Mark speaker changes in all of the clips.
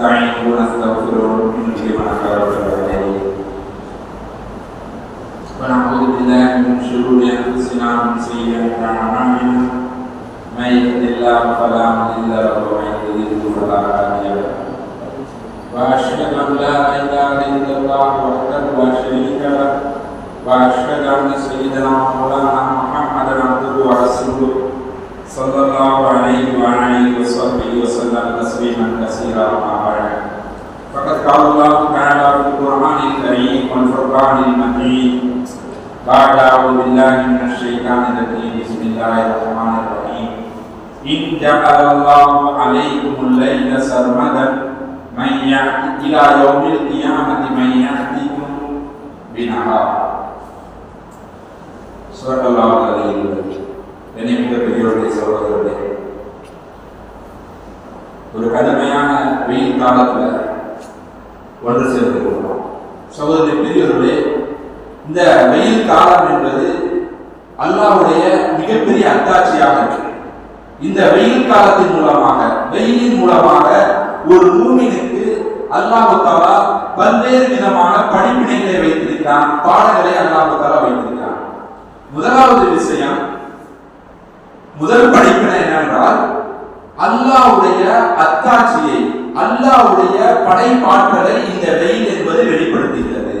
Speaker 1: ونستعينه ونستغفره ونجيب ونكره ونعوذ بالله من شرور انفسنا ومن سيئات اعمالنا من يهد الله فلا مضل له ومن يضلل فلا هادي له وأشهد أن لا إله إلا الله وحده لا شريك له وأشهد أن سيدنا مولانا محمدا عبده ورسوله صلى الله عليه وعلى اله وصحبه وسلم تسليما كثيرا. اما بعد فقد قال الله تعالى في القران الكريم والفرقان المجيد بعد اعوذ بالله من الشيطان الرجيم بسم الله الرحمن الرحيم ان جعل الله عليكم الليل سرمدا من يأتي إلى يوم القيامة من يأتيكم بنهار صدق الله العظيم கண்ணியமிக்க பெரியோருடைய சகோதரர்களே ஒரு கடுமையான வெயில் காலத்தில் வந்து சேர்ந்திருக்கிறோம் சகோதரி பெரியவர்களே இந்த வெயில் காலம் என்பது அல்லாவுடைய மிகப்பெரிய அத்தாட்சியாக இருக்கு இந்த வெயில் காலத்தின் மூலமாக வெயிலின் மூலமாக ஒரு மூமினுக்கு அல்லாஹு தாலா பல்வேறு விதமான படிப்பினைகளை வைத்திருக்கிறான் பாடங்களை அல்லாஹு தாலா வைத்திருக்கிறான். முதலாவது விஷயம் முதல் படிப்பினை என்னவென்றால் அல்லாவுடைய அத்தாட்சியை அல்லாவுடைய படைப்பாற்றலை இந்த வெயில் என்பது வெளிப்படுத்துகிறது.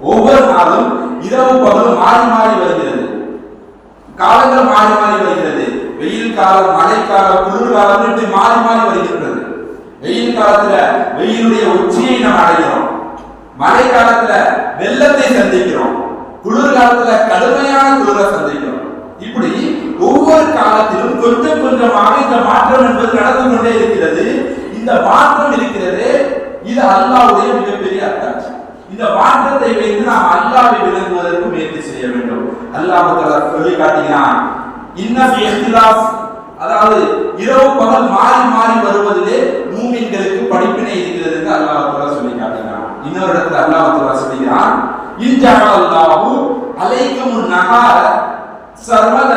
Speaker 1: ஒவ்வொரு நாளும் இரவு பகலும் மாறி மாறி வருகிறது. காலங்கள் மாறி மாறி வருகிறது. வெயில் காலம் மழைக்காலம் குளிர்காலம் இப்படி மாறி மாறி வருகின்றது. வெயில் காலத்துல வெயிலுடைய உச்சியை நாம் அடைகிறோம். மழை காலத்துல வெள்ளத்தை சந்திக்கிறோம். குளிர்காலத்துல கடுமையான குளிரை சந்திக்கிறோம். இப்படி ஒவ்வொரு காலத்திலும் கொஞ்சம் கொஞ்சமாக இந்த மாற்றம் என்பது நடந்து கொண்டே இருக்கிறது. இந்த மாற்றம் இருக்கிறது இது அல்லாவுடைய மிகப்பெரிய அத்தாட்சி இந்த மாற்றத்தை வைத்து நாம் அல்லாவை விளங்குவதற்கு முயற்சி செய்ய வேண்டும். அல்லாஹ் சொல்லி காட்டுகிறான் இன்னும் அதாவது இரவு பகல் மாறி மாறி வருவதிலே மூமின்களுக்கு படிப்பினை இருக்கிறது என்று அல்லாஹ் சொல்லி காட்டினான். இன்னொரு இடத்துல அல்லாஹ் தஆலா சொல்கிறான் இன்ஜால அல்லாஹு அலைக்கும் நகார சர்வத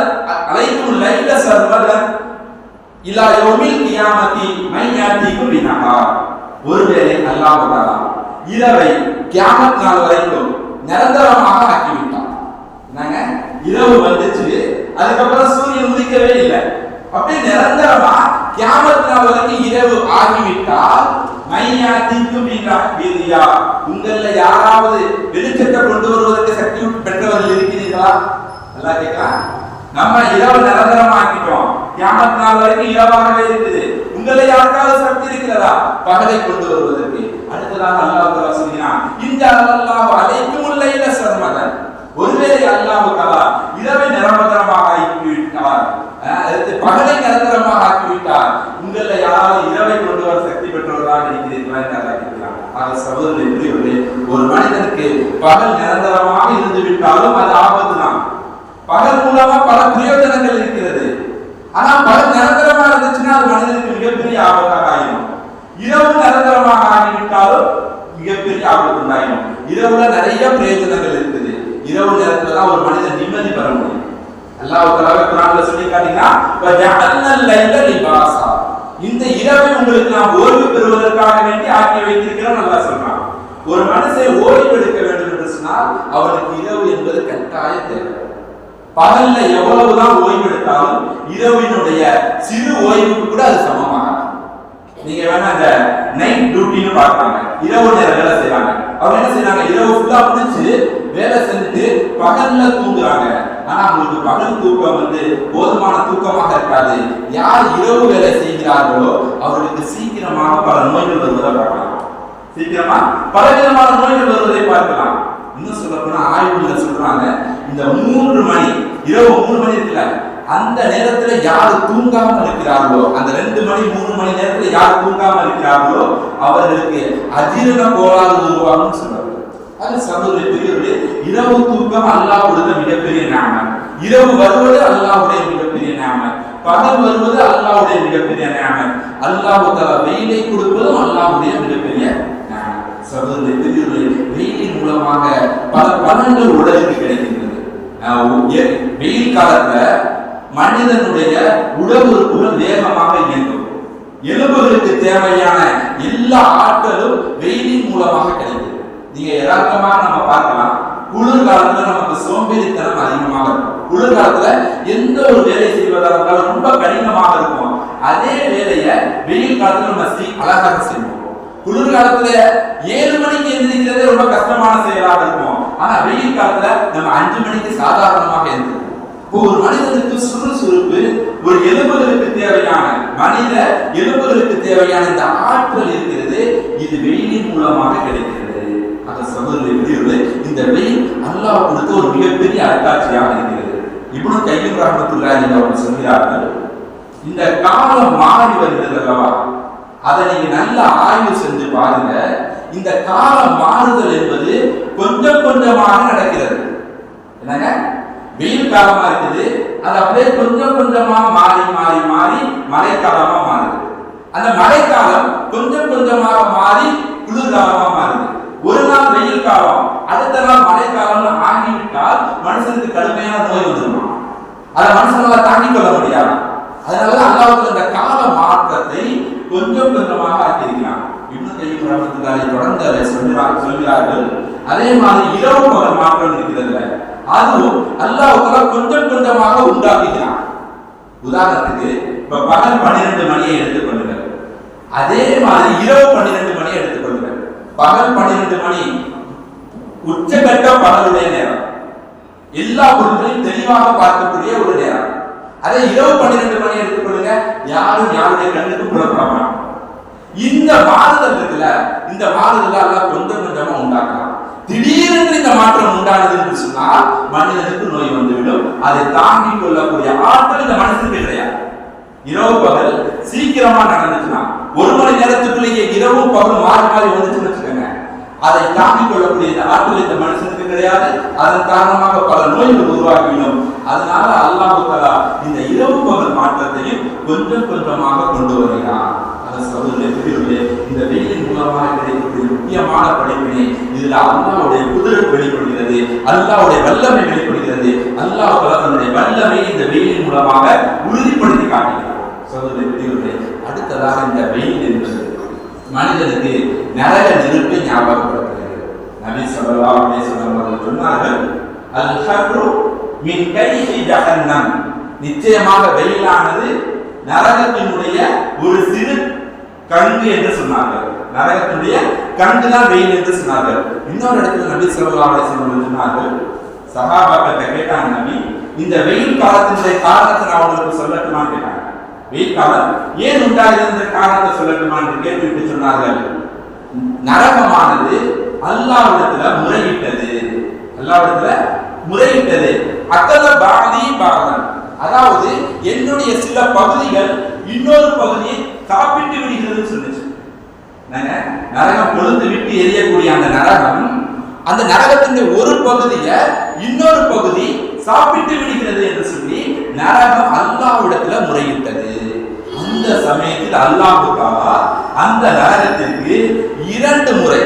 Speaker 1: அலைக்கும் லைல சர்வத இலா யௌமில் கியாமத்தி மையாத்திக்கும் பினஹார் ஒருவேளை அல்லாஹ் தஆலா இரவை கியாமத் நாள் வரைக்கும் நிரந்தரமாக ஆக்கிவிட்டான். என்னங்க? இரவு வந்துச்சு அதுக்கப்புறம் சூரியன் உதிக்கவே இல்லை. அப்படியே நிரந்தரமா கியாமத் நாள் வரைக்கும் இரவு ஆகிவிட்டால் மையாத்திக்கும் வீதியா உங்கள யாராவது வெளிச்சத்தை கொண்டு வருவதற்கு சக்தி பெற்றவர்கள் இருக்கிறீர்களா? நல்லா கேட்கலாம். நம்ம இரவு நிரந்தரமா ஆக்கிட்டோம். கியாமத் நாள் வரைக்கும் இரவாகவே இருக்குது. உங்களை யாருக்காவது சக்தி இருக்கிறதா? பகலை கொண்டு வருவதற்கு. அடுத்ததாக அல்லாஹ் தஆலா சொல்கிறான் இந்த அல்லாஹ் அழைக்கும் உள்ள இல்ல சர்மதன் ஒருவேளை அல்லாஹ் தஆலா இரவை நிரந்தரமாக ஆக்கிவிட்டார் அடுத்து பகலை நிரந்தரமாக ஆக்கிவிட்டார் உங்களை யாராவது இரவை கொண்டு வர சக்தி பெற்றவர்களாக இருக்கிறீர்களா என்று அல்லாஹ் கேட்கிறான். ஆக சகோதரர்களே புரியவில்லை ஒரு மனிதனுக்கு பகல் நிரந்தரமாக இருந்து விட்டாலும் அது ஆபத்து தான் பகல் மூலமா பல பிரயோஜனங்கள் இருக்கிறது. ஆனா பல நிரந்தரமா இருந்துச்சுன்னா அது மனிதனுக்கு மிகப்பெரிய ஆபத்தாக ஆயிடும். இரவு நிரந்தரமாக ஆகிவிட்டாலும் மிகப்பெரிய ஆபத்து உண்டாயிடும். இரவுல நிறைய பிரயோஜனங்கள் இருக்குது. இரவு நேரத்துல தான் ஒரு மனிதன் நிம்மதி பெற முடியும். அல்லாஹ் தஆலா குரான்ல சொல்லி காட்டினா இந்த இரவை உங்களுக்கு நாம் ஓய்வு பெறுவதற்காக வேண்டி ஆக்கி வைத்திருக்கிறோம் நல்லா சொல்றான். ஒரு மனுஷன் ஓய்வு எடுக்க வேண்டும் என்று சொன்னால் அவனுக்கு இரவு என்பது கட்டாய தேவை. பகல்ல எவ்வளவுதான் ஓய்வு எடுத்தாலும் இரவினுடைய சிறு ஓய்வுக்கு கூட அது சமமாக நீங்க வேணா அந்த நைட் டியூட்டின்னு பார்க்கறாங்க இரவு நேரம் வேலை செய்யறாங்க அவங்க என்ன செய்யறாங்க இரவு ஃபுல்லா பிடிச்சு வேலை செஞ்சுட்டு பகல்ல தூங்குறாங்க. ஆனா அவங்களுக்கு பகல் தூக்கம் வந்து போதுமான தூக்கமாக இருக்காது. யார் இரவு வேலை செய்கிறார்களோ அவர்களுக்கு சீக்கிரமாக பல நோய்கள் வருவதை பார்க்கலாம். சீக்கிரமா? பல விதமான நோய்கள் வருவதை பார்க்கலாம். இன்னும் சொல்ல போனா ஆய்வுல சொல்றாங்க. இந்த மூன்று மணி இரவு மூணு மணி இருக்குல்ல அந்த நேரத்துல யாரு தூங்காம இருக்கிறார்களோ அந்த ரெண்டு மணி மூணு மணி நேரத்துல யார் தூங்காம இருக்கிறார்களோ அவர்களுக்கு அஜீரண கோளாறு உருவாகும் சொல்றாங்க. அது சகோதரி பெரியவர்களே இரவு தூக்கம் அல்லாஹ் கொடுத்த மிகப்பெரிய நாம இரவு வருவது அல்லாஹுடைய மிகப்பெரிய நாம பகல் வருவது அல்லாஹுடைய மிகப்பெரிய நாம அல்லாஹு தலா வெயிலை கொடுப்பதும் அல்லாஹுடைய மிகப்பெரிய நாம வெயிலின் மூலமாக பல பலன்கள் உடலுக்கு கிடைக்கின்றது. வெயில் காலத்துல மனிதனுடைய உடல் உறுப்புகள் வேகமாக இயங்கும். எலும்புகளுக்கு தேவையான எல்லா ஆற்றலும் வெயிலின் மூலமாக கிடைக்குது நீங்க யதார்த்தமாக நம்ம பார்க்கலாம். குளிர்காலத்துல நமக்கு சோம்பேறித்தனம் அதிகமாக இருக்கும். குளிர்காலத்துல எந்த ஒரு வேலை செய்வதாக இருந்தாலும் ரொம்ப கடினமாக இருக்கும். அதே வேலையை வெயில் காலத்துல நம்ம அழகாக செய்வோம். குளிர்காலத்துல ஏழு மணிக்கு எந்திரிக்கிறதே ரொம்ப கஷ்டமான செயலாக இருக்கும்? ஆனா வெயில் காலத்துல நம்ம அஞ்சு மணிக்கு சாதாரணமாக எழுந்திருக்கும் ஒரு மனிதனுக்கு சுறுசுறுப்பு ஒரு எலும்புகளுக்கு தேவையான மனித எலும்புகளுக்கு தேவையான இந்த ஆற்றல் இருக்கிறது இது வெயிலின் மூலமாக கிடைக்கிறது. அந்த சகோதரரை விடுவது இந்த வெயில் அல்லாஹ் கொடுத்த ஒரு மிகப்பெரிய அருட்காட்சியாக இருக்கிறது. இப்படி கையும் ரஹமத்துல்லாஹி அவர்கள் சொல்கிறார்கள் இந்த காலம் மாறி வருகிறது அல்லவா? அதை நீங்க நல்லா ஆய்வு செஞ்சு பாருங்க. இந்த காலம் மாறுதல் என்பது கொஞ்சம் கொஞ்சமாக நடக்கிறது. என்னங்க? வெயில் காலமா இருக்குது. அது அப்படியே கொஞ்சம் கொஞ்சமா மாறி மாறி மாறி மழைக்காலமா மாறுது. அந்த மழைக்காலம் கொஞ்சம் கொஞ்சமாக மாறி குளிர்காலமா மாறுது. ஒரு நாள் வெயில் காலம் அடுத்த நாள் மழைக்காலம்னு ஆகிவிட்டால் மனுஷனுக்கு கடுமையான நோய் வந்துடும் அதை மனுஷனால தாங்கிக் கொள்ள முடியாது? அதனால அல்லாவுக்கு இந்த கால மாற்றத்தை கொஞ்சம் கொஞ்சமாக ஆக்கியிருக்கிறான். இன்னும் கையில் தொடர்ந்து அதை சொல்கிறார் சொல்கிறார்கள். அதே மாதிரி இரவு பகல் மாற்றம் இருக்கிறதுல. அதுவும் அல்லாஹ் கொஞ்சம் கொஞ்சமாக உண்டாக்குகிறான். உதாரணத்துக்கு இப்ப பகல் பன்னிரெண்டு மணியை எடுத்துக்கொள்ளுங்க அதே மாதிரி இரவு பன்னிரெண்டு மணியை எடுத்துக்கொள்ளுங்க பகல் பன்னிரெண்டு மணி உச்சகட்ட பகலுடைய நேரம். எல்லா பொருட்களையும் தெளிவாக பார்க்கக்கூடிய ஒரு நேரம். அதே இரவு பன்னிரெண்டு மணி எடுத்துக்கொள்ளுங்க யாரும் யாருடைய கண்ணுக்கு புலப்பட இந்த மாறுதல் இந்த மாறுதல் எல்லாம் கொஞ்சம் கொஞ்சமா உண்டாக்கலாம். திடீரென்று இந்த மாற்றம் உண்டானது என்று சொன்னால் மனிதனுக்கு நோய் வந்துவிடும். அதை தாங்கிக் கொள்ளக்கூடிய ஆற்றல் இந்த மனசுக்கு கிடையாது. இரவு பகல் சீக்கிரமா நடந்துச்சுன்னா ஒரு மணி நேரத்துக்குள்ளேயே இரவும் பகல் மாறி மாறி வந்துச்சுன்னு அதை தாங்கிக் கொள்ளக்கூடிய இந்த ஆற்றல் இந்த மனுஷனுக்கு கிடையாது. அதன் காரணமாக பல நோய்கள் உருவாக்கினோம் அதனால அல்லாஹ் இந்த இரவு பகல் மாற்றத்தையும் கொஞ்சம் கொஞ்சமாக கொண்டு வருகிறான். அந்த சகோதரர்களே இந்த வெயிலின் மூலமாக கிடைக்கக்கூடிய முக்கியமான படிப்பினை இதுல அல்லாவுடைய குதிரை வெளிப்படுகிறது. அல்லாஹ்வுடைய வல்லமை வெளிப்படுகிறது. அல்லாஹ் தன்னுடைய வல்லமை இந்த வெயிலின் மூலமாக உறுதிப்படுத்தி காட்டுகிறார் சகோதரர்களே அடுத்ததாக இந்த வெயில் என்பது மனிதனுக்கு நரக நெருப்பு ஞாபகப்படுத்துகிறது. நபி ஸல்லல்லாஹு அப்படின்னு வஸல்லம் சொன்னார்கள் அல் ஹர்ரு மின் கைஹி ஜஹன்னம். நிச்சயமாக வெயிலானது நரகத்தினுடைய ஒரு சிறு கங்கு என்று சொன்னார்கள். நரகத்தினுடைய கங்கு தான் வெயில் என்று சொன்னார்கள். இன்னொரு இடத்துல நபி ஸல்லல்லாஹு அலைஹி சொன்னார்கள் சகாபாக்கத்தை கேட்டாங்க நபி இந்த வெயில் காலத்தினுடைய காரணத்தை நான் உங்களுக்கு சொல்லட்டுமா கேட்டாங்க. வெயில் ஏன் ஏன் உண்டாகிறது காரணத்தை சொல்லட்டுமா என்று கேட்டுவிட்டு சொன்னார்கள். நரகமானது அல்லாவிடத்துல முறையிட்டது. அல்லாவிடத்துல முறையிட்டது. அக்கத பாதி பாகன் அதாவது என்னுடைய சில பகுதிகள் இன்னொரு பகுதியை சாப்பிட்டு விடுகிறது சொல்லுச்சு நரகம் கொழுந்து விட்டு எரியக்கூடிய அந்த நரகம் அந்த நரகத்தின் ஒரு பகுதியை இன்னொரு பகுதி சாப்பிட்டு விடுகிறது என்று சொல்லி நரகம் அல்லாவிடத்துல முறையிட்டது. அந்த சமயத்தில் அல்லாஹ் அந்த நரகத்திற்கு இரண்டு முறை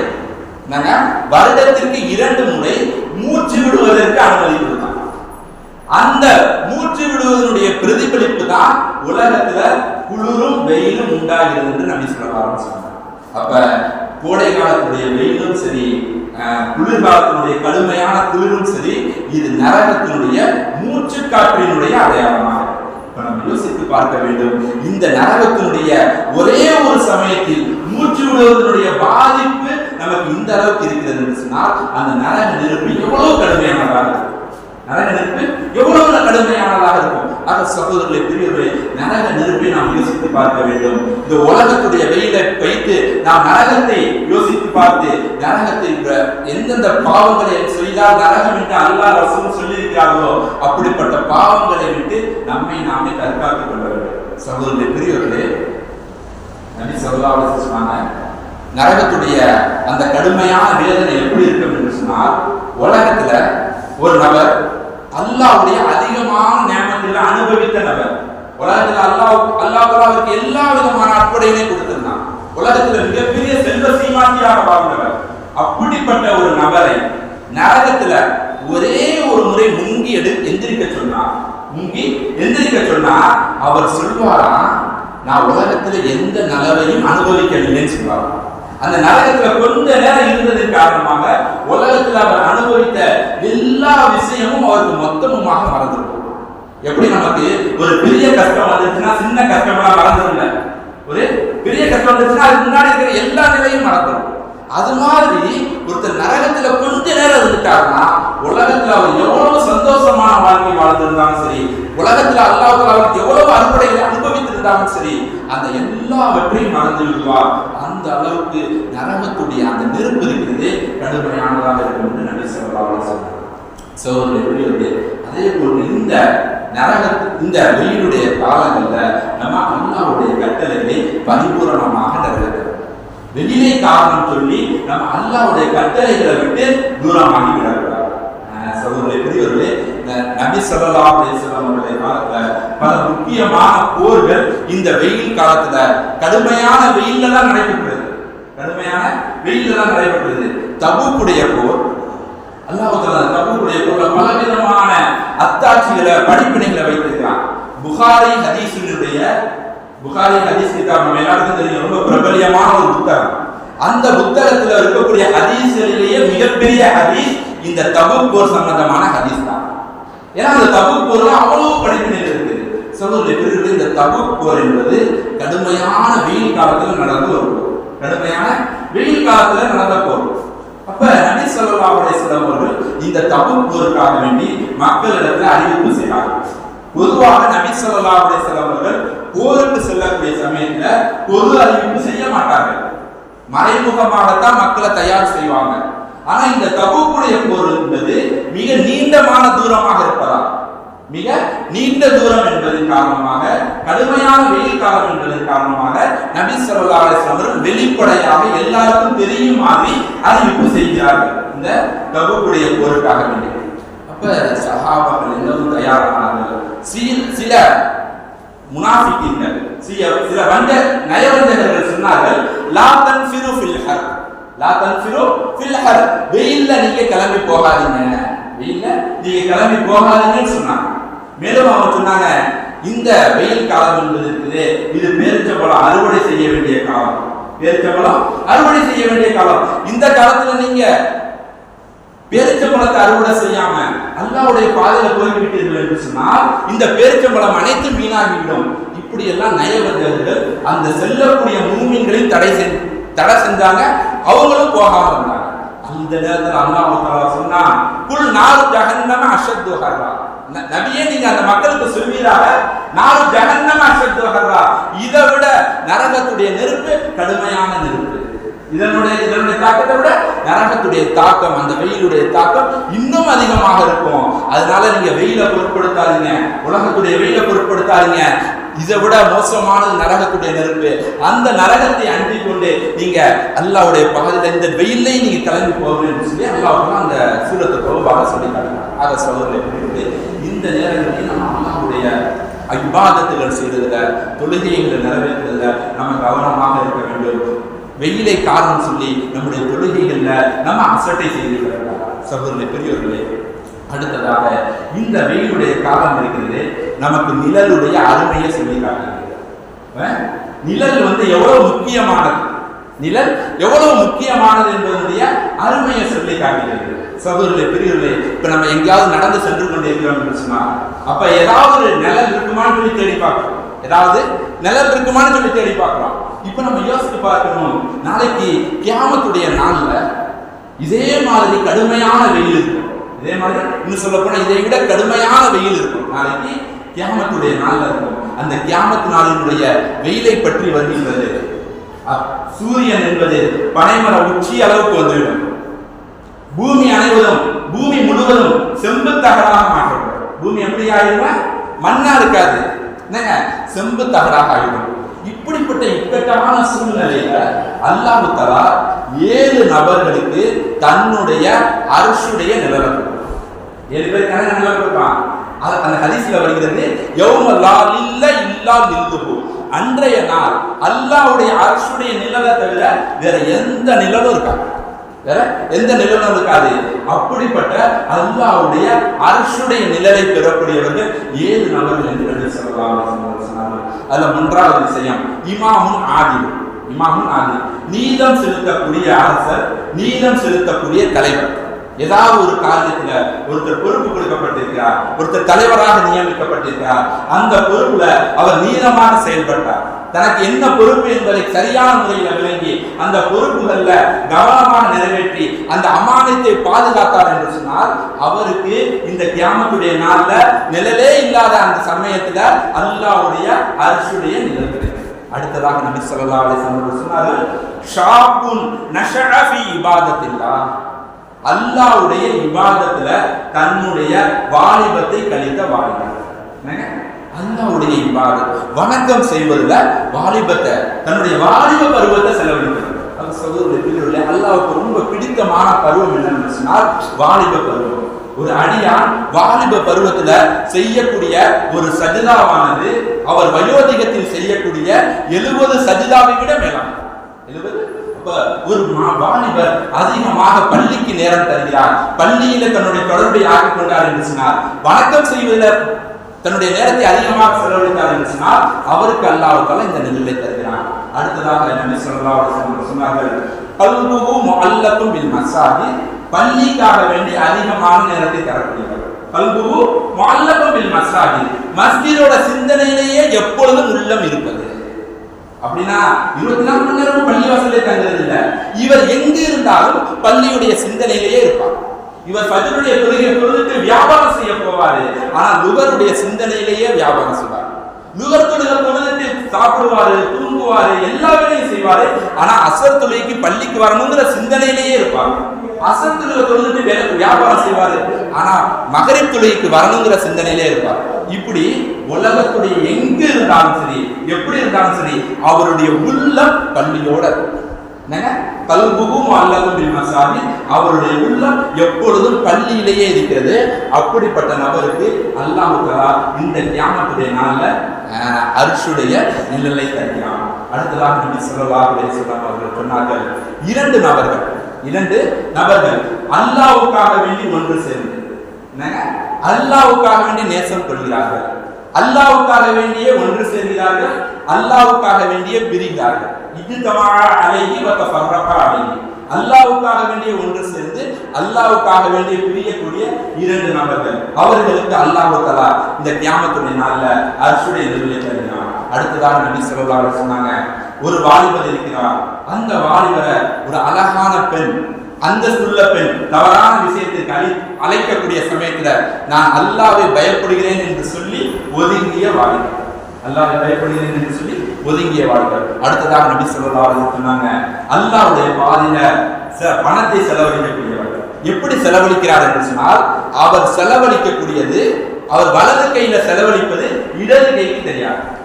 Speaker 1: நாங்க வருடத்திற்கு இரண்டு முறை மூச்சு விடுவதற்கு அனுமதி கொடுத்தாங்க அந்த மூச்சு விடுவதனுடைய பிரதிபலிப்பு தான் உலகத்துல குளிரும் வெயிலும் உண்டாகிறது என்று நபி சொல்ல ஆரம்பிச்சாங்க அப்ப கோடை காலத்துடைய வெயிலும் சரி குளிர்காலத்தினுடைய கடுமையான குளிரும் சரி இது நரகத்தினுடைய மூச்சு காற்றினுடைய அடையாளமாக நம்ம யோசித்து பார்க்க வேண்டும். இந்த நரகத்தினுடைய ஒரே ஒரு சமயத்தில் மூச்சு விடுவதனுடைய பாதிப்பு நமக்கு இந்த அளவுக்கு இருக்கிறது என்று சொன்னால் அந்த நரக நெருப்பு எவ்வளவு கடுமையானதாக இருக்கும். நரக நெருப்பு எவ்வளவு கடுமையானதாக இருக்கும்? ஆக சகோதரர்களை பெரியவர்களே நரக நெருப்பை நாம் யோசித்து பார்க்க வேண்டும். இந்த உலகத்துடைய வெயிலை வைத்து நாம் நரகத்தை யோசித்து பார்த்து நரகத்தை எந்தெந்த பாவங்களை செய்தால் நரகம் என்று அல்லா ரசூல் சொல்லியிருக்கிறார்களோ அப்படிப்பட்ட பாவங்களை விட்டு நம்மை நாமே தற்காத்துக் கொள்ள வேண்டும். சகோதரர்களை பெரியவர்களே நபி ஸல்லல்லாஹு சொன்னாங்க நரகத்துடைய அந்த கடுமையான வேதனை எப்படி இருக்கும் என்று சொன்னால் உலகத்துல ஒரு நபர் அல்லாவுடைய அதிகமான நியமத்தில் அனுபவித்த நபர். உலகத்தில் அல்லாஹ் அல்லாஹ் அவருக்கு எல்லா விதமான அற்புடைகளையும் கொடுத்திருந்தான். உலகத்தில் மிகப்பெரிய செல்வ சீமாந்தியாக வாழ்ந்தவர். அப்படிப்பட்ட ஒரு நபரை நரகத்துல ஒரே ஒரு முறை முங்கி எடு எந்திரிக்க சொன்னார் முங்கி எந்திரிக்க சொன்னா அவர் சொல்வாரா நான் உலகத்துல எந்த நலவையும் அனுபவிக்கவில்லைன்னு சொல்லுவாங்க அந்த நரகத்துல கொஞ்ச நேரம் இருந்ததன் காரணமாக உலகத்துல அவர் அனுபவித்த எல்லா விஷயமும் அவருக்கு மொத்தமுமாக மறந்துடும் எப்படி நமக்கு ஒரு பெரிய கஷ்டம் வந்துச்சுன்னா சின்ன கஷ்டமெல்லாம் மறந்துடல ஒரு பெரிய கஷ்டம் வந்துச்சுன்னா அதுக்கு முன்னாடி இருக்கிற எல்லா நிலையும் மறந்துடும் அது மாதிரி ஒருத்தர் நரகத்துல கொஞ்ச நேரம் இருந்துட்டாருன்னா உலகத்துல அவர் எவ்வளவு சந்தோஷமான வாழ்க்கை வாழ்ந்திருந்தாலும் சரி உலகத்துல அல்லாஹ் அவருக்கு எவ்வளவு அறுவடைகளை அனுபவித்திருந்தாலும் சரி அந்த எல்லாவற்றையும் மறந்து விடுவார் அந்த அளவுக்கு நரகத்துடைய அந்த நெருப்பு இருக்கிறதே கடுமையானதாக இருக்கும் என்று நபி ஸல்லல்லாஹு சொன்னார். வஸல்லம் சோதனை வெளியுறது அதே போல் இந்த நரக இந்த வெயிலுடைய காலங்கள்ல நம்ம அல்லாவுடைய கட்டளைகளை பரிபூரணமாக நிறைவேற்றணும். வெளியிலே காரணம் சொல்லி நம்ம அல்லாவுடைய கட்டளைகளை விட்டு தூரமாகி விடக்கூடாது. அஹ் பெரியவர்களே நபி சொல்லலா அவருடைய காலத்துல பல முக்கியமான போர்கள் இந்த வெயில் காலத்துல கடுமையான வெயில்ல தான் நடைபெற்றது. கடுமையான வெயிலெல்லாம் நடைபெற்றது தபூக்குடைய போர் அல்லாஹ் தபுக்குடைய போர்ல பல விதமான அத்தாட்சிகளை படிப்பினைகளை வைத்திருக்கிறான். புகாரி ஹதீஸினுடைய புகாரி ஹதீஸ் கிதாப் நம்ம எல்லாருக்கும் தெரியும் ரொம்ப பிரபலியமான ஒரு புத்தகம். அந்த புத்தகத்துல இருக்கக்கூடிய ஹதீஸ்களிலேயே மிகப்பெரிய ஹதீஸ் இந்த தபு போர் சம்பந்தமான ஹதீஸ் தான். ஏன்னா அந்த தபு போர்ல அவ்வளவு படிப்பினைகள் இருக்குது சொல்லுடைய பிறகு இந்த தபு போர் என்பது கடுமையான வெயில் காலத்தில் நடந்து ஒரு போர் கடுமையான வெயில் காலத்துல நடந்த போர் அப்ப நபி ஸல்லல்லாஹு அலைஹி வஸல்லம் அவர்கள் இந்த தபுக் போருக்காக வேண்டி மக்களிடத்துல அறிவிப்பு செய்தார்கள் பொதுவாக நபி சொல்லா அலைஹி வஸல்லம் அவர்கள் போருக்கு செல்லக்கூடிய சமயத்துல பொது அறிவிப்பு செய்ய மாட்டார்கள். மறைமுகமாகத்தான் மக்களை தயார் செய்வாங்க. ஆனா இந்த தகுப்புடைய போர் என்பது மிக நீண்டமான தூரமாக இருப்பதால் மிக நீண்ட தூரம் என்பதன் காரணமாக கடுமையான வெயில் காலம் என்பதன் காரணமாக நபி ஸல்லல்லாஹு அவர்கள் வெளிப்படையாக எல்லாருக்கும் தெரியும் மாதிரி அறிவிப்பு செய்கிறார்கள். இந்த தகுப்புடைய போருக்காக வேண்டிய அப்ப சஹாபாக்கள் எல்லோரும் தயாரானார்கள்? சில- சில முனாஃபிக்கீன்கள் சில சில வந்த நயவஞ்சகர்கள் சொன்னார்கள் லா தன்ஃபிரு ஃபில் ஹர் லா தன்ஃபிரு ஃபில் ஹர் வெயில்ல நீங்க கிளம்பி போகாதீங்க. வெயில்ல நீங்க கிளம்பி போகாதீங்கன்னு சொன்னாங்க. மேலும் அவங்க சொன்னாங்க இந்த வெயில் காலம் என்பது இருக்குது இது பேரிச்சம்பழம் அறுவடை செய்ய வேண்டிய காலம். பேரிச்சம்பழம் அறுவடை செய்ய வேண்டிய காலம். இந்த காலத்துல நீங்க பேரிச்சம்பழத்தை அறுவடை செய்யாம அல்லாவுடைய பாதையில போய்விட்டீர்கள் என்று சொன்னால் இந்த பேரிச்சம்பழம் அனைத்தும் வீணாகிவிடும். இப்படி எல்லாம் நயவந்தர்கள் அந்த செல்லக்கூடிய மூமின்களையும் தடை செஞ்சு தடை செஞ்சாங்க அவங்களும் போகாம இருந்தாங்க. இந்த நேரத்தில் அல்லாஹ் தஆலா சொன்னா குல் நாலு ஜஹன்னம அஷத்து ஹர்ரா. நபியே நீங்க அந்த மக்களுக்கு சொல்வீராக நாலு ஜஹன்னம அஷத்து ஹர்ரா. இதை விட நரகத்துடைய நெருப்பு கடுமையான நெருப்பு. இதனுடைய இதனுடைய தாக்கத்தை விட நரகத்துடைய தாக்கம் அந்த வெயிலுடைய தாக்கம் இன்னும் அதிகமாக இருக்கும். அதனால நீங்க வெயில பொருட்படுத்தாதீங்க. உலகத்துடைய வெயில பொருட்படுத்தாதீங்க. இதை விட மோசமானது நரகத்துடைய நெருப்பு. அந்த நரகத்தை அண்டி கொண்டு நீங்க அல்லாவுடைய பகுதியில் இந்த வெயிலையும் நீங்க கிளம்பி போகணும்னு சொல்லி அல்லாவுக்கு அந்த சூரத்தை தொகுப்பாக சொல்லி காட்டுறாங்க ஆக சகோதரர்களே இந்த நேரங்களில் நம்ம அல்லாவுடைய இபாதத்துகள் செய்யறதுல தொழுகைகளை நிறைவேற்றுறதுல நம்ம கவனமாக இருக்க வேண்டும். வெயிலை காரணம் சொல்லி நம்முடைய தொழுகைகள்ல நம்ம அசட்டை செய்து விடக்கூடாது. சகோதரர்களே பெரியவர்களே அடுத்ததாக இந்த வெயிலுடைய காலம் இருக்கிறது. நமக்கு நிழலுடைய அருமையை சொல்லி காட்டுகிறது நிழல் வந்து எவ்வளவு முக்கியமானது? நிழல் எவ்வளவு முக்கியமானது என்பதனுடைய அருமையை சொல்லி காட்டுகிறது சகோதரர்களே பெரியவர்களே இப்ப நம்ம எங்கேயாவது நடந்து சென்று கொண்டிருக்கிறோம் என்று சொன்னா அப்ப ஏதாவது ஒரு நிழல் இருக்குமான்னு சொல்லி தேடி பார்க்கிறோம் ஏதாவது நிழல் இருக்குமான்னு சொல்லி தேடி பார்க்கிறோம் இப்ப நம்ம யோசித்து பார்க்கணும் நாளைக்கு கியாமத்துடைய நாள்ல இதே மாதிரி கடுமையான வெயில் இருக்கும். இதே மாதிரி இன்னும் சொல்ல போனா இதை விட கடுமையான வெயில் இருக்கும். நாளைக்கு கியாமத்துடைய நாள்ல இருக்கும். அந்த கியாமத்து நாளினுடைய வெயிலை பற்றி வருகின்றது. சூரியன் என்பது பனைமர உச்சி அளவுக்கு வந்துவிடும். பூமி அனைவதும் பூமி முழுவதும் செம்பு தகடாக மாற்றப்படும். பூமி எப்படி ஆயிடுமா மண்ணா இருக்காது. என்னங்க? செம்பு தகடாக ஆயிடும் இப்படிப்பட்ட இக்கட்டான சூழ்நிலையில அல்லாஹ் தலா ஏழு நபர்களுக்கு தன்னுடைய அரசுடைய நிழலை ஏழு பேர் கணக்கு நிழல் கொடுப்பான். அது அந்த ஹதீஸ்ல வருகிறது யௌம லாலில்ல இல்லா நில்லுஹு அன்றைய நாள் அல்லாவுடைய அரசுடைய நிழலை தவிர வேற எந்த நிழலும் இருக்காது. வேற எந்த நிழலும் இருக்காது. அப்படிப்பட்ட அல்லாவுடைய அரசுடைய நிழலை பெறக்கூடியவர்கள் ஏழு நபர்கள் என்று நபி சொல்லலாம் அதுல மூன்றாவது விஷயம் இமாமும் ஆதில் இமாமும் ஆதில் நீதம் செலுத்தக்கூடிய அரசர் நீதம் செலுத்தக்கூடிய தலைவர். ஏதாவது ஒரு காரியத்துல ஒருத்தர் பொறுப்பு கொடுக்கப்பட்டிருக்கிறார் ஒருத்தர் தலைவராக நியமிக்கப்பட்டிருக்கிறார் அந்த பொறுப்புல அவர் நீளமாக செயல்பட்டார். தனக்கு என்ன பொறுப்பு என்பதை சரியான முறையில் விளங்கி அந்த பொறுப்புகள்ல கவனமாக நிறைவேற்றி அந்த அமானத்தை பாதுகாத்தார் என்று சொன்னால் அவருக்கு இந்த கிராமத்துடைய நாள்ல நிழலே இல்லாத அந்த சமயத்துல அல்லாவுடைய அரசுடைய நிழல் அடுத்ததாக நபி ஸல்லல்லாஹு சொன்னாரு சொன்னார்கள் ஷாபுன் நஷரஃபி இபாதத்தில்லா. அல்லாவுடைய விவாதத்துல தன்னுடைய வாலிபத்தை கழித்த வாலிபர். அல்லாவுடைய விவாதம். வணக்கம் செய்வதுல வாலிபத்தை தன்னுடைய வாலிப பருவத்தை செலவழிக்கிறது. அது சகோதரருடைய அல்லாவுக்கு ரொம்ப பிடித்தமான பருவம் என்னன்னு சொன்னால் வாலிப பருவம். ஒரு அடியான் வாலிப பருவத்துல செய்யக்கூடிய ஒரு சஜிதாவானது அவர் வயோதிகத்தில் செய்யக்கூடிய எழுபது சஜிதாவை விட மேலான எழுபது? ஒரு வாலிபர் அதிகமாக பள்ளிக்கு நேரம் தருகிறார். பள்ளியில தன்னுடைய தொடர்பை ஆக்கிக் கொண்டார் என்று சொன்னார் வணக்கம் செய்வதில் தன்னுடைய நேரத்தை அதிகமாக செலவழித்தார் என்று சொன்னால் அவருக்கு அல்லாவுக்கால இந்த நிலை தருகிறார் அடுத்ததாக நபி ஸல்லல்லாஹு சொன்னார்கள் கல்புஹு முஅல்லக்கும் பில் மசாஜி பள்ளிக்காக வேண்டி அதிகமான நேரத்தை தரக்கூடியவர். கல்புஹு முஅல்லக்கும் பில் மசாஜி மஸ்ஜிதோட சிந்தனையிலேயே எப்பொழுதும் உள்ளம் இருப்பது. அப்படின்னா இருபத்தி நாலு மணி நேரமும் பள்ளி வாசலே தங்குறது இல்லை. இவர் எங்க இருந்தாலும் பள்ளியுடைய சிந்தனையிலேயே இருப்பார். இவர் ஃபஜ்ருடைய தொழுகை தொழுதுட்டு வியாபாரம் செய்ய போவாரு. ஆனா நுகருடைய சிந்தனையிலேயே வியாபாரம் செய்வார். நுகர் தொழுகை தொழுதுட்டு சாப்பிடுவாரு தூங்குவாரு எல்லா வேலையும் செய்வாரு. ஆனா அசர் தொழுகைக்கு பள்ளிக்கு வரணுங்கிற சிந்தனையிலேயே இருப்பாங்க அசத்துல தொழுகை தொழுதுட்டு வியாபாரம் செய்வாரு. ஆனா மகரிப் தொழுகைக்கு வரணுங்கிற சிந்தனையிலே இருப்பார். இப்படி உலகத்துடைய எங்க இருந்தாலும் சரி எப்படி இருந்தாலும் சரி அவருடைய உள்ளம் பள்ளியோட கல்புகும் அல்லதும் பில் அவருடைய உள்ளம் எப்பொழுதும் பள்ளியிலேயே இருக்கிறது. அப்படிப்பட்ட நபருக்கு அல்லாஹ் இந்த தியானத்துடைய நாள்ல அஹ், அரிசுடைய நிழலை தருகிறான். அடுத்ததாக நபி ஸல்லல்லாஹு அப்படின்னு வஸல்லம் அவர்கள் சொன்னார்கள் இரண்டு நபர்கள். இரண்டு நபர்கள். அல்லாவுக்காக வேண்டி ஒன்று சேர்ந்து. அல்லாவுக்காக வேண்டி நேசம் கொள்கிறார்கள். அல்லாவுக்காக வேண்டியே ஒன்று சேர்கிறார்கள். அல்லாவுக்காக வேண்டிய பிரிகிறார்கள் இது தமா அழகி வ தஃபர்ரகா வேண்டிய ஒன்று சேர்ந்து அல்லாவுக்காக வேண்டிய பிரியக்கூடிய இரண்டு நபர்கள். அவர்களுக்கு அல்லாஹ் தலா இந்த கியாமத்துடைய நாள்ல அரசுடைய நிலையை தருகிறான். அடுத்ததாக நபி ஸல்லல்லாஹு சொன்னாங்க ஒரு வாலிபர் இருக்கிறார். அந்த வாலிபரை ஒரு அழகான பெண் அந்த சுள்ள பெண் தவறான விஷயத்திற்கு அழி அழைக்கக்கூடிய சமயத்துல நான் அல்லாவை பயப்படுகிறேன் என்று சொல்லி ஒதுங்கிய வாலிபர். அல்லாவை பயப்படுகிறேன் என்று சொல்லி ஒதுங்கிய வாலிபர். அடுத்ததாக நபி ஸல்லல்லாஹு சொன்னாங்க அல்லாவுடைய பாதையில ச- பணத்தை செலவழிக்கக்கூடியவர். எப்படி செலவழிக்கிறார் என்று சொன்னால் அவர் செலவழிக்கக்கூடியது அவர் வலது கையில செலவழிப்பது இடது கைக்கு தெரியாது.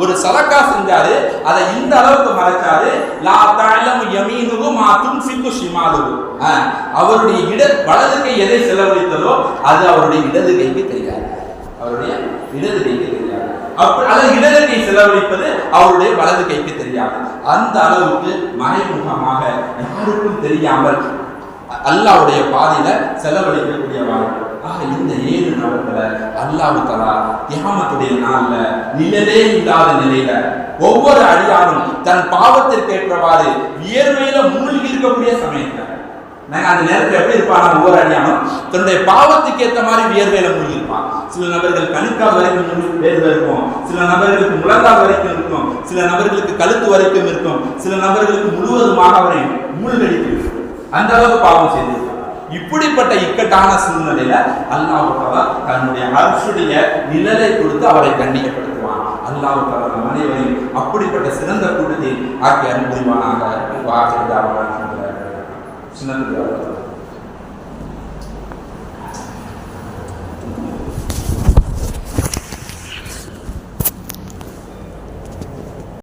Speaker 1: ஒரு சதக்கா செஞ்சாரு அதை இந்த அளவுக்கு மறைச்சாரு லா தாழம் யமீனுஹு மாத்தும் துன்ஃபிகு ஷிமாலுஹு. அவருடைய இட வலது கை எதை செலவழித்ததோ அது அவருடைய இடது கைக்கு தெரியாது. அவருடைய இடது கைக்கு தெரியாது. அப்ப அல்லது இடது கை செலவழிப்பது அவருடைய வலது கைக்கு தெரியாது. அந்த அளவுக்கு மறைமுகமாக யாருக்கும் தெரியாமல் அல்லாவுடைய பாதையில செலவழிக்கக்கூடிய வாழ்க்கை ஆக இந்த ஏழு நபர்களை அல்லாஹு தலா ஏமத்துடைய நாள்ல நிழலே இல்லாத நிலையில ஒவ்வொரு அடியாரும் தன் பாவத்திற்கு ஏற்றவாறு வியர்வையில மூழ்கி இருக்கக்கூடிய சமயத்துல. நாங்க அந்த நேரத்துல எப்படி இருப்பாங்க ஒவ்வொரு அடியானும் தன்னுடைய பாவத்துக்கு ஏத்த மாதிரி வியர்வையில மூழ்கி இருப்பான் சில நபர்கள் கணுக்கா வரைக்கும் வேர்வை இருக்கும். சில நபர்களுக்கு முழங்கால் வரைக்கும் இருக்கும். சில நபர்களுக்கு கழுத்து வரைக்கும் இருக்கும். சில நபர்களுக்கு முழுவதுமாக அவரை மூழ்கடித்து அந்த அளவுக்கு பாவம் செய்து இப்படிப்பட்ட இக்கட்டான சூழ்நிலையில அல்லாஹ் தன்னுடைய அரசுடைய நிழலை கொடுத்து அவரை கண்டிக்கப்படுத்துவான் அல்லாஹ் தஆலா அனைவரையும் அப்படிப்பட்ட சிறந்த கூட்டத்தில் ஆக்கி அனுப்புவானாக. வாக்கிருந்தார்கள் சிறந்த